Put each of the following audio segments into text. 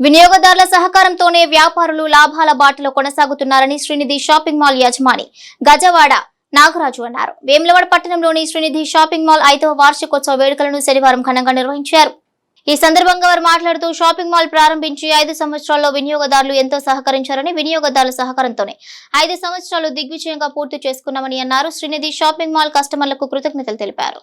వినియోగదారుల సహకారంతోనే వ్యాపారులు లాభాల బాటలో కొనసాగుతున్నారని శ్రీనిధి షాపింగ్ మాల్ యజమాని గజవాడ నాగరాజు అన్నారు. వేములవాడ పట్టణంలోని శ్రీనిధి షాపింగ్ మాల్ ఐదవ వార్షికోత్సవ వేడుకలను శనివారం ఘనంగా నిర్వహించారు. ఈ సందర్భంగా వారు మాట్లాడుతూ షాపింగ్ మాల్ ప్రారంభించి ఐదు సంవత్సరాల్లో వినియోగదారులు ఎంతో సహకరించారని వినియోగదారుల సహకారంతోనే ఐదు సంవత్సరాలు దిగ్విజయంగా పూర్తి చేసుకున్నామని అన్నారు. శ్రీనిధి షాపింగ్ మాల్ కస్టమర్లకు కృతజ్ఞతలు తెలిపారు.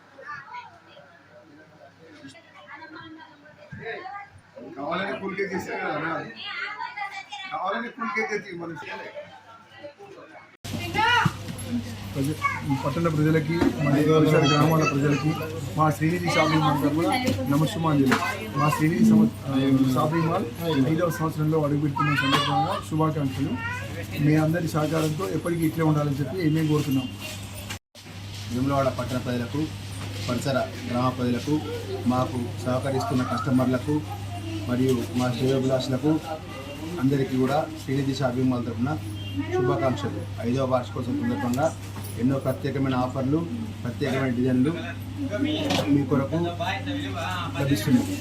కావాలని కూలికే చేశారు కదా కావాలని కూలికే చేసి మనిషి ప్రజ పట్టణ ప్రజలకి మరియు పరిసర గ్రామాల ప్రజలకి మా శ్రీనిధి షాపింగ్ మాల్ తరఫున నమస్సుమాంజలి. మా శ్రీనిధి షాపింగ్ మాల్ ఐదవ సంవత్సరంలో అడుగుపెడుతున్న సందర్భంగా శుభాకాంక్షలు. మీ అందరి సహకారంతో ఎప్పటికీ ఇట్లే ఉండాలని చెప్పి ఏమేమి కోరుతున్నాం? విమలవాడ పట్టణ ప్రజలకు పరిసర గ్రామ ప్రజలకు మాకు సహకరిస్తున్న కస్టమర్లకు మరియు మా శ్రేయోభిలాషులకు అందరికీ కూడా శ్రీనిధి షాపింగ్ తరఫున శుభాకాంక్షలు. ఐదవ వార్షికోత్సవం సందర్భంగా ఎన్నో ప్రత్యేకమైన ఆఫర్లు ప్రత్యేకమైన డిజైన్లు మీ కొరకు లభిస్తున్నాయి.